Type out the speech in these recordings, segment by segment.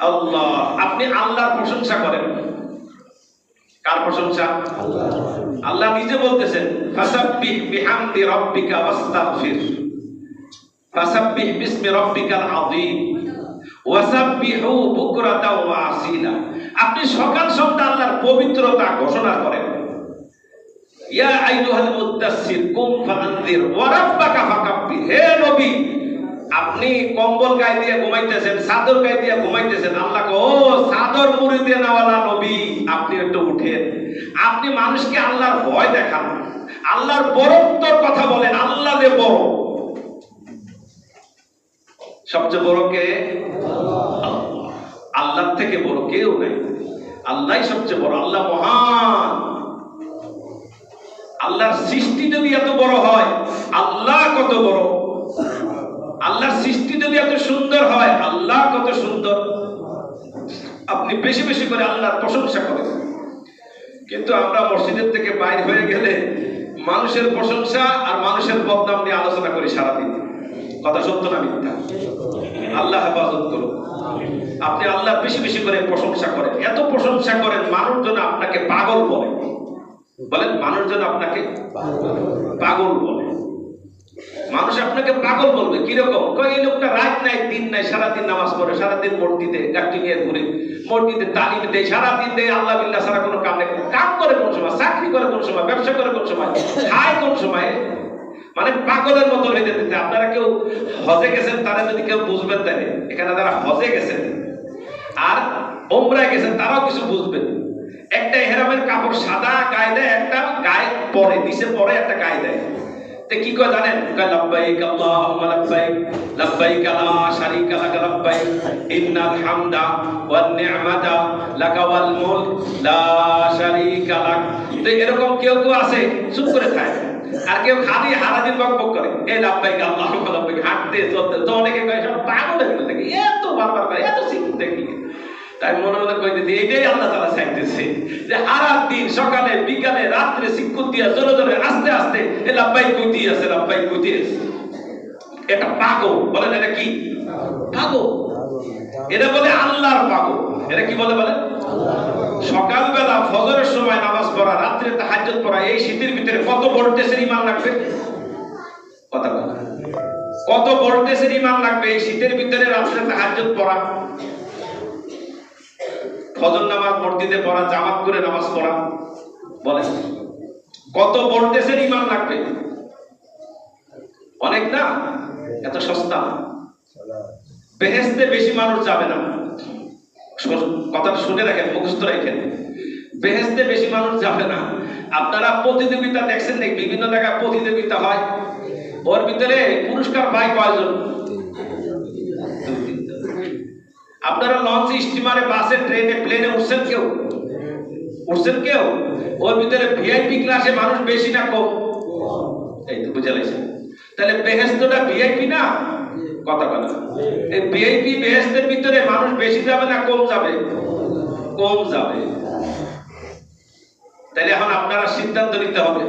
আল্লাহ, আপনি আল্লাহর প্রশংসা করেন। কার প্রশংসা? আল্লাহ নিজে বলতেছেন, ফাসাব্বিহ বিহামদি রাব্বিকা ওয়াস্তাগফির। ফাসাব্বিহ বিসমি আযীম। ওয়াসাব্বিহু বুকরাতাও ওয়া আসিলা। আপনি সকাল সন্ধ্যা আল্লাহর পবিত্রতা ঘোষণা করেন। ইয়া আইয়ুহাল মুদ্দাসসির কুম ওয়া রাব্বাকা হে নবী আপনি কম্বল গায়ে দিয়ে ঘুমাইতেছেন, চাদর গায়ে দিয়ে ঘুমাইতেছেন, আল্লাহ ও চাদর মুড়ি দিয়ে নেওয়ালা নবী। আপনি একটু উঠেন। আপনি মানুষকে আল্লাহর ভয় দেখান আল্লাহর বরত্বর কথা বলেন, আল্লাহ যে বড়। সবচেয়ে বড় কে? আল্লাহ। থেকে বড় কেউ নাই। আল্লাহই সবচেয়ে বড়, আল্লাহ মহান। আল্লাহর সৃষ্টি যদি এত বড় হয়, আল্লাহ কত বড়? আল্লাহর সৃষ্টি যদি এত সুন্দর হয়, আল্লাহ কত সুন্দর। আপনি বেশি বেশি করে আল্লাহর প্রশংসা করেন। কিন্তু আমরা মসজিদের থেকে বাইরে হয়ে গেলে মানুষের প্রশংসা আর মানুষের বদনাম নিয়ে আলোচনা করি সারাদিন। কথা সত্য না মিথ্যা? আল্লাহ হেফাজত করুন। আপনি আল্লাহ বেশি বেশি করে প্রশংসা করেন। এত প্রশংসা করেন মানুষজন আপনাকে পাগল বলে। বলেন, মানুষজন আপনাকে পাগল বলে। মানুষ আপনাকে পাগল বলবে, কীরকম? এই লোকটা রাত নাই, দিন নাই, সারাদিন নামাজ পড়ে, সারাদিন মসজিদে গাঠি নিয়ে ঘুরে, মসজিদে তালিম দেয়, সারাদিন দেয়, আল্লাহ বিল্লাহ সারা কোনো কাম নেই। কাম করে কোন সময়? চাকরি করে কোন সময়? ব্যবসা করে কোন সময়? খায় কোন সময়? মানে পাগলের মতো হয়ে যেতে আপনারা কেউ হজে গেছেন, তারা যদি কেউ বুঝবেন তাহলে, এখানে যারা হজে গেছেন আর ওমরায় গেছেন, তারাও কিছু বুঝবেন। একটা এহরামের কাপড় সাদা গায়ে দেয়, একটা গায়ে পরে, নিচে পরে একটা গায়ে দেয়। কি কয় জানেন? কয় আল্লাহুম্মা লাব্বাইক লাব্বাইক লা শারীকা লাক, লাব্বাইক ইন্নাল হামদা ওয়ান নি'মাতা লাকা ওয়াল মুলক, লা শারীকা লাক। তো এরকম কেউ কেউ আছে, চুপ করে থাকে। আর কেউ খালি হারাদিন বকবক করে এই লাব্বাইক আল্লাহুম্মা, লাব্বাইক হাঁটতে চলতে। তো অনেকে কয় সব পাগল হয়ে গেল এত বারবার করে, এত সিকুন দেখি তাই মনে মনে কইতেছে এইটাই আল্লাহ তাআলা চাইতেছে। যে সারা দিন সকালে, বিকালে, রাত্রে শিক্ষক দিয়া, জোরে জোরে, আস্তে আস্তে, এ লাব্বাই কইতেই আছে লাব্বাই কইতেই আছে। এটা পাগল। বলেন এটা কি? পাগল। এটা বলে আল্লাহর পাগল। এটা কি বলে বলে সকালবেলা ফজরের সময় নামাজ পড়া, রাত্রে তাহাজ্জুদ পড়া, এই শীতের ভিতরে কত ভোল্টেজের ইমান লাগবে? কথা বলে কত ভোল্টেজের ইমান লাগবে? এই শীতের ভিতরে রাত্রে তাহাজ্জুদ পড়া। ফজর নামাজ মসজিদে পড়া, জামাত করে নামাজ পড়া, বলে। কত ভোল্টেজের ইমান লাগবে? অনেক না? এত সস্তা। বেহেস্তে বেশি মানুষ যাবে না। কথাটা শুনে রাখেন, মুখস্থ রাখেন। বেহেস্তে বেশি মানুষ যাবে না। আপনারা প্রতিযোগিতা দেখছেন নাকি? বিভিন্ন জায়গায় প্রতিযোগিতা হয়। ওর ভিতরে পুরস্কার পায় কয়জন। আপনারা লঞ্চ স্টিমারে, বাসে, ট্রেনে, প্লেনে উঠছেন কেউ? উঠছেন কেউ? ওর ভিতরে ভিআইপি ক্লাসে মানুষ বেশি না কম? এই তো বুঝে লাইছেন তাহলে বেহেস্তটা ভিআইপি না? কথা কথা এই ভিআইপি বেহেস্তের ভিতরে মানুষ বেশি যাবে না কম যাবে? কম যাবে। তাহলে এখন আপনারা সিদ্ধান্ত নিতে হবে।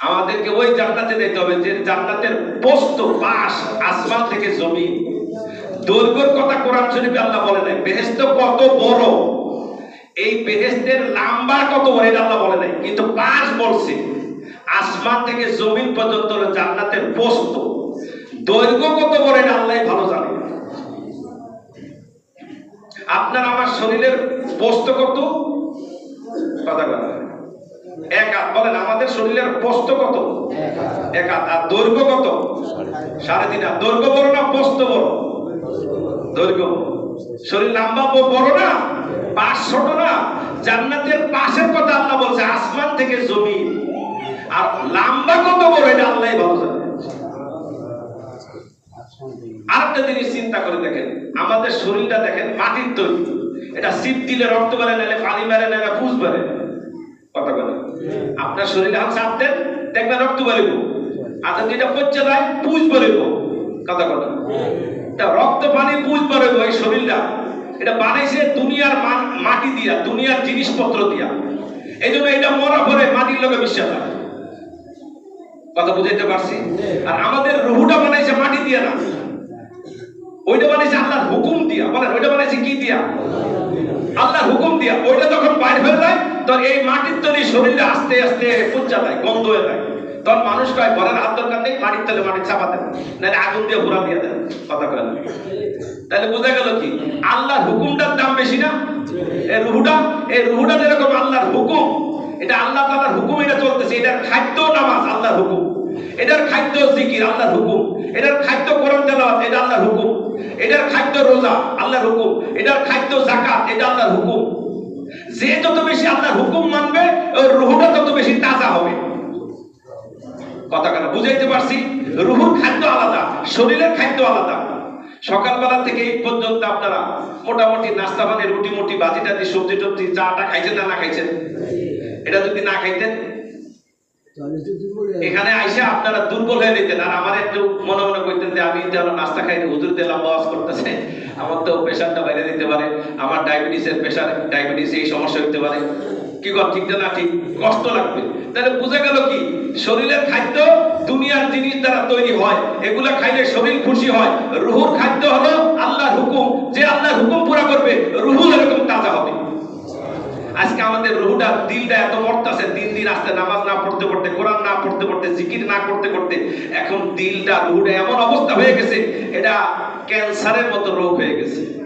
আমাদেরকে ওই জান্নাতে যেতে হবে যে জান্নাতের পোস্ত পাশ আসমান থেকে জমি দৈর্ঘ্যের কথা কোরআন শরীফে আল্লাহ বলে নাই। বেহেস্ত কত বড়? এই বেহেস্তের লাম্বা কত বড় এটা আল্লাহ বলে নাই। কিন্তু পাশ বলছে আসমান থেকে জমিন পর্যন্ত জান্নাতের পোস্ত। দৈর্ঘ্য কত বড় এটা আল্লাহ ভালো জানে। আপনার আমার শরীরের পোস্ত কত? কথা কথা এক হাত বলেন আমাদের শরীরের পোস্ত কত? এক হাত। আর দৈর্ঘ্য কত? সাড়ে তিন হাত। দৈর্ঘ্য বড় না পোস্ত বড়? দৈর্ঘ্য। শরীর লম্বা বড় না, পাশ ছোট না, জান্নাতের পাশের কথা আল্লাহ বলছে, আসমান থেকে জমিন। আর লম্বা কত বড়, এটা আল্লাহ ভালো জানে। আরেকটা জিনিস চিন্তা করে দেখেন, আমাদের শরীরটা দেখেন, মাটির তৈরি। এটা শীত দিলে রক্ত বেড়ে নাহলে পানি বেড়ে নাহলে ফুস বেড়ে কথা বলে আপনার শরীরে হাত চাপ দেন, দেখবেন রক্ত বেরিব আর যদি এটা পচে যায় পুজ বেরিব কথা কথা এটা রক্ত পানি পুজ বেরিব এই শরীরটা। এটা বানাইছে দুনিয়ার মাটি দিয়া, দুনিয়ার জিনিসপত্র দিয়া। এই জন্য এটা মরা পরে মাটির লোকে বিশ্বাস হয় কথা বুঝাইতে পারছি? আর আমাদের রুহুটা বানাইছে মাটি দিয়া না। ওইটা বানাইছে আল্লাহর হুকুম দিয়া। বলেন, ওইটা বানাইছে কি দিয়া? আল্লাহর হুকুম দিয়া। ওইটা যখন বাইর হয়ে যায় তখন এই মাটির তৈরি শরীরে আস্তে আস্তে পুচ্চা যায়, গন্ধ হয়ে যায়। তখন মানুষ কয় ঘরের হাত দরকার নেই, মাটির তলে মাটি চাপা দেন নাহলে আগুন দিয়ে ঘোরা দিয়ে দেন। কথা কয় তাহলে বোঝা গেল কি? আল্লাহর হুকুমটার দাম বেশি না? এই রুহুটা এই রুহুটা যেরকম আল্লাহর হুকুম, এটা আল্লাহ তাআলার হুকুম এটা চলতেছে, এটার খাদ্য নামাজ আল্লাহর হুকুম। এটার খাদ্য জিকির আল্লাহর হুকুম। এটার খাদ্য কোরআন তেলাওয়াত, এটা আল্লাহর হুকুম। এটার খাদ্য রোজা, আল্লাহর হুকুম। এটার খাদ্য যাকাত, এটা আল্লাহর হুকুম। যে যত বেশি আল্লাহর হুকুম মানবে, ওর রুহুটা তত বেশি তাজা হবে। কথা কেন বুঝাইতে পারছি, রুহুর খাদ্য আলাদা, শরীরের খাদ্য আলাদা। সকালবেলা থেকে এই পর্যন্ত আপনারা মোটামুটি নাস্তা পানি রুটি মুটি বাজি টাজি সবজি টবজি, চাটা খাইছেন না না খাইছেন? এটা যদি না খাইতেন? এখানে আইসে আপনারা দুর্বল হয়ে নিতেন আর আমার একটু মনে মনে করতেন যে, আমি তো নাস্তা খাইনি হুজুর দিলাম বাস করতেছে। আমার তো প্রেশারটা বাইরে দিতে পারে। আমার ডায়াবেটিসের প্রেশার ডায়াবেটিস এই সমস্যা হতে পারে। কি ঠিক না ঠিক। কষ্ট লাগবে। তাহলে বুঝা গেল কি? শরীরের খাদ্য দুনিয়ার জিনিস দ্বারা তৈরি হয়। খাইলে শরীর খুশি হয়। রুহুর খাদ্য হলো আল্লাহর হুকুম। যে আল্লাহর হুকুম পুরা করবে রুহু এরকম তাজা হবে। আজকে আমাদের রুহুটা দিলটা এত মরতাছে, দিন দিন আস্তে, নামাজ না পড়তে পড়তে, কোরআন না পড়তে পড়তে, জিকির না করতে করতে, এখন দিলটা, রুহুটা এমন অবস্থা হয়ে গেছে, এটা ক্যান্সারের মতো রোগ হয়ে গেছে।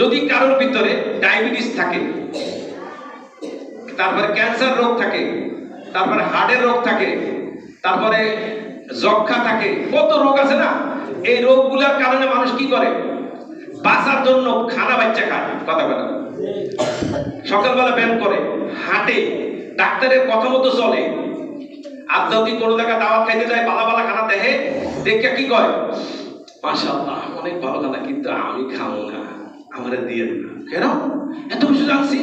যদি কারোর ভিতরে ডায়াবেটিস থাকে, তারপরে ক্যান্সার রোগ থাকে, তারপরে হার্টের রোগ থাকে, তারপরে যক্ষা থাকে, কত রোগ আছে না? এই রোগগুলোর কারণে মানুষ কি করে? বাঁচার জন্য খানা বাচ্চা খায়, কথা বলে। সকালবেলা ব্যায়াম করে, হাঁটে ডাক্তারের কথা মতো চলে। আর যদি কোনো জায়গা দাওয়াত খাইতে যায়, বালা বালা খানা দেখে দেখে কি কয়? মাশাআল্লাহ, অনেক ভালো খানা, কিন্তু আমি খাব না। আমারে দিয়ে না কেন? এত কিছু জানছি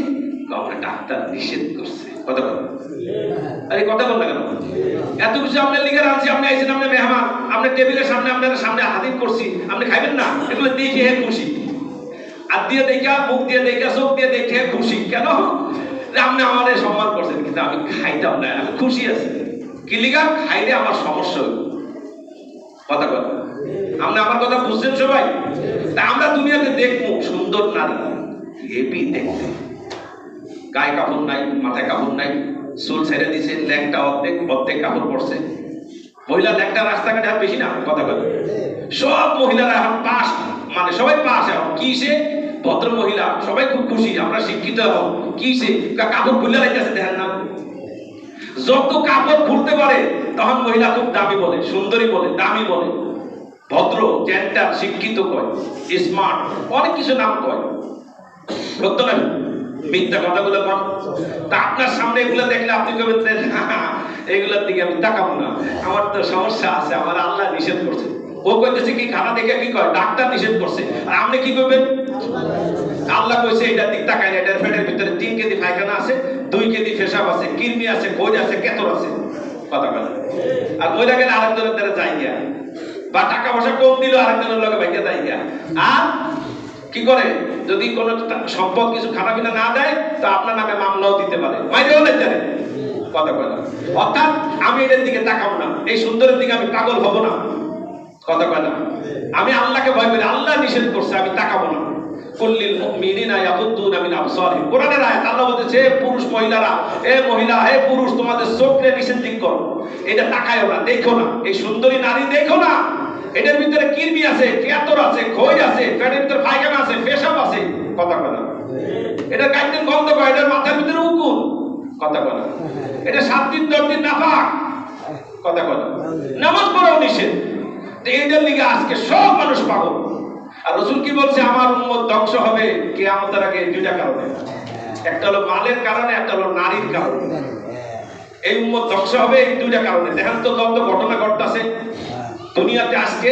আমার ডাক্তার নিষেধ করছে। কথা বল। আরে, কথা বল কেন? এত কিছু আপনার লিখে আনছি আপনি আইছেন, আপনি মেহমান। আপনার টেবিলের সামনে, আপনার সামনে হাজির করছি। আপনি খাইবেন না? এগুলো দেখে হে খুশি। আর দিয়ে দেখা, মুখ দিয়ে দেখা, চোখ দিয়ে দেখে খুশি। কেন? আপনি আমাদের সম্মান করছেন, কিন্তু আমি খাইতাম না। আমি খুশি আছি। কি লিগা খাইলে আমার সমস্যা কথা কথা আপনি আমার কথা বুঝছেন সবাই? তা আমরা দুনিয়াতে দেখব, সুন্দর নারী, হেভি দেখতে। গায়ে কাপড় নাই, মাথায় কাপড় নাই, চুল ছেড়ে দিছে ল্যাংটা অর্ধেক অর্ধেক কাপড় পরছে। মহিলা ল্যাংটা রাস্তাঘাটে আর বেশি না, কথা বলে। সব মহিলারা এখন পাস মানে সবাই পাস এখন। কিসে ভদ্র মহিলা, সবাই খুব খুশি, আমরা শিক্ষিত এখন। কা- কাপড় খুলে রাখতেছে দেখেন না। যত কাপড় খুলতে পারে, তখন মহিলা খুব দামি বলে, সুন্দরী বলে, দামি বলে। ভদ্র জেন্টার শিক্ষিত কয় স্মার্ট অনেক কিছু নাম কয়। সত্য না মিথ্যা কথাগুলো কন তা আপনার সামনে এগুলো দেখলে আপনি কবেন এগুলোর দিকে আমি তাকাবো না। আমার তো সমস্যা আছে, আমার আল্লাহ নিষেধ করছে। ও কইতেছে কি, খানা দেখে কি কয়? ডাক্তার নিষেধ করছে। আর আপনি কি করবেন আল্লাহ কইছে এটার দিক তাকায় না, এটার পেটের ভিতরে তিন কেজি পায়খানা আছে, দুই কেজি পেশাব আছে কিডনি আছে খোঁজ আছে, কেতর আছে। কথা বলে আর মহিলা গেলে আরেকজনের দ্বারা যাই গিয়া বা টাকা পয়সা কম দিল আরেকজনের লগে ভাইকে গিয়া। আর কি করে? যদি কোনো সম্পদ কিছু খানা পিনা না দেয়, তো আপনার নামে মামলাও দিতে পারে। মাইরেও না জানে। কথা কয় না। অর্থাৎ আমি এটার দিকে তাকাবো না। এই সুন্দরের দিকে আমি পাগল হব না। কথা কয় না। আমি আল্লাহকে ভয় করি। আল্লাহ নিষেধ করছে, আমি তাকাবো না। কুল্লিল মুমিনিনা ইয়াগুদ্দুনা মিন আবসারিহিম। কোরআনের আয়াত আল্লাহ বলতেছে পুরুষ মহিলারা এ মহিলা, হে পুরুষ, তোমাদের চোখকে নিষেধ দিক করো। এটা তাকায়ও না, দেখো না। এই সুন্দরী নারী দেখো না। এটার ভিতরে কিরমি আছে কেতর আছে খই আছে, পেটের ভিতরে পায়খানা আছে, পেশাব আছে, কথা কথা এটা গাইতেন গন্ধ করে এটার মাথার ভিতরে উকুন, কথা কথা এটা সাত দিন, দশ দিন নাফাক কথা কথা নামাজ পড়াও নিষেধ। তো এইটার লিগে আজকে সব মানুষ পাগল। আর রসুল কি বলছে, আমার উম্মত ধ্বংস হবে কে আমাদের আগে দুইটা কারণে। একটা হলো মালের কারণে, একটা হলো নারীর কারণে। এই উম্মত ধ্বংস হবে এই দুইটা কারণে। দেখেন তো যত ঘটনা ঘটতেছে। দুনিয়াতে আজকে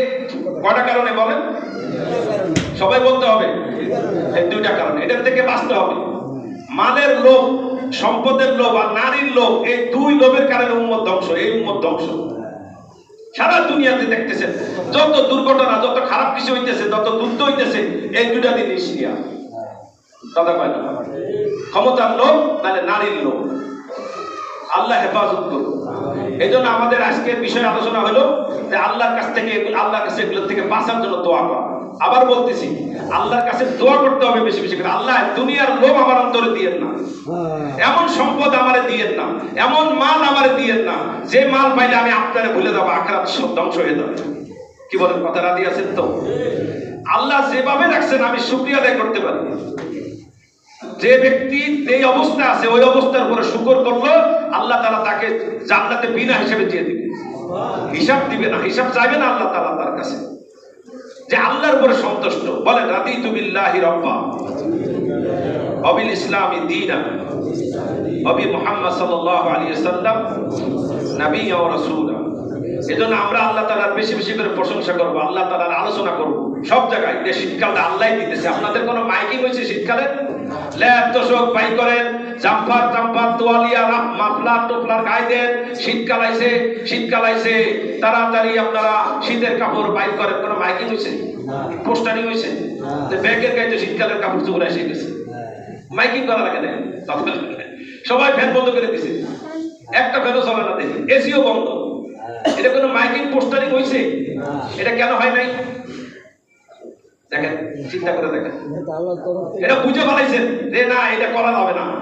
কটা কারণে বলেন? সবাই বলতে হবে। এই দুইটা কারণে। এটার থেকে বাঁচতে হবে। মালের লোভ, সম্পদের লোভ আর নারীর লোভ, এই দুই লোভের কারণে উম্মত ধ্বংস, এই উম্মত ধ্বংস। সারা দুনিয়াতে দেখতেছেন, যত দুর্ঘটনা, যত খারাপ কিছু হইতেছে যত যুদ্ধ হইতেছে, এই দুটা জিনিস নিয়ে দাদা না? ক্ষমতার লোভ, নাহলে নারীর লোভ। আল্লাহ হেফাজত করুন। এই জন্য আমাদের আজকের বিষয় আলোচনা হলো যে আল্লাহর কাছ থেকে আল্লাহর কাছে এগুলো থেকে বাঁচার জন্য দোয়া করা। আবার বলতেছি, আল্লাহর কাছে দোয়া করতে হবে বেশি বেশি করে। আল্লাহ দুনিয়ার লোভ আমার অন্তরে দিয়েন না। এমন সম্পদ আমারে দিয়েন না। এমন মাল আমারে দিয়েন না। যে মাল পাইলে আমি আপনারে ভুলে যাব, আখরাত সব ধ্বংস হয়ে যাবে। কি বলেন, কথা রাজি আছেন তো? আল্লাহ যেভাবে রাখছেন, আমি শুক্রিয়া আদায় করতে পারি। যে ব্যক্তি এই অবস্থা আছে, ওই অবস্থার উপরে শুকর করল, আল্লাহ তারা তাকে জান্নাতে বিনা হিসেবে দিয়ে দিবে। হিসাব দিবে না, হিসাব চাইবে না আল্লাহ তাআলা তার কাছে। যে আল্লাহর উপরে সন্তুষ্ট বলেন রাদিতু বিল্লাহি রব্বা, অবিল ইসলামী দীনা, অবি মুহাম্মদ সাল্লাল্লাহু আলাইহি ওয়াসাল্লাম নবী ও এজন্য আমরা আল্লাহ তাআলার বেশি বেশি করে প্রশংসা করব, আল্লাহ তাআলার আলোচনা করব। সব জায়গায় শীতকালটা আল্লাহই দিতেছে। আপনাদের কোনো মাইকিং হয়েছে শীতকালে? ল্যাব বাই করেন, জাম্পার জাম্পার তোয়ালিয়া মাফলার টোপলার গায়ে দেন শীতকাল শীতকাল তাড়াতাড়ি আপনারা শীতের কাপড় করেন, কোনো মাইকিং হয়েছে পোস্টারিং হয়েছে ব্যাগের শীতকালের কাপড় এসে গেছে। মাইকিং সবাই ফ্যান বন্ধ করে দিছে। একটা ফ্যানও চলে না দেখি, এসিও বন্ধ। এটা কোনো মাইকিং, পোস্টারিং হয়েছে এটা কেন হয় নাই? দেখেন চিন্তা করে দেখেন। এটা বুঝে ফেলাইছেন যে না এটা করা যাবে না।